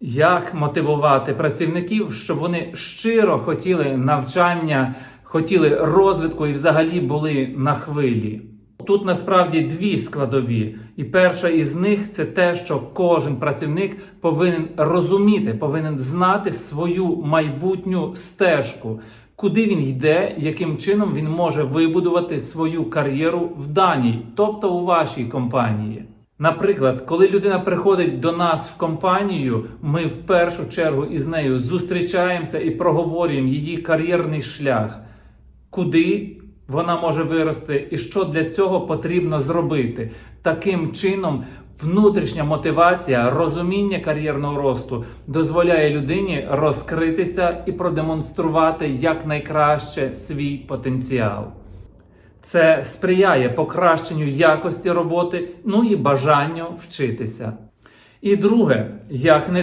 Як мотивувати працівників, щоб вони щиро хотіли навчання, хотіли розвитку і взагалі були на хвилі? Тут насправді дві складові, і перша із них це те, що кожен працівник повинен розуміти, повинен знати свою майбутню стежку, куди він йде, яким чином він може вибудувати свою кар'єру в даній, тобто у вашій компанії. Наприклад, коли людина приходить до нас в компанію, ми в першу чергу із нею зустрічаємося і проговорюємо її кар'єрний шлях, куди вона може вирости і що для цього потрібно зробити. Таким чином, внутрішня мотивація, розуміння кар'єрного росту дозволяє людині розкритися і продемонструвати якнайкраще свій потенціал. Це сприяє покращенню якості роботи, ну і бажанню вчитися. І друге, як не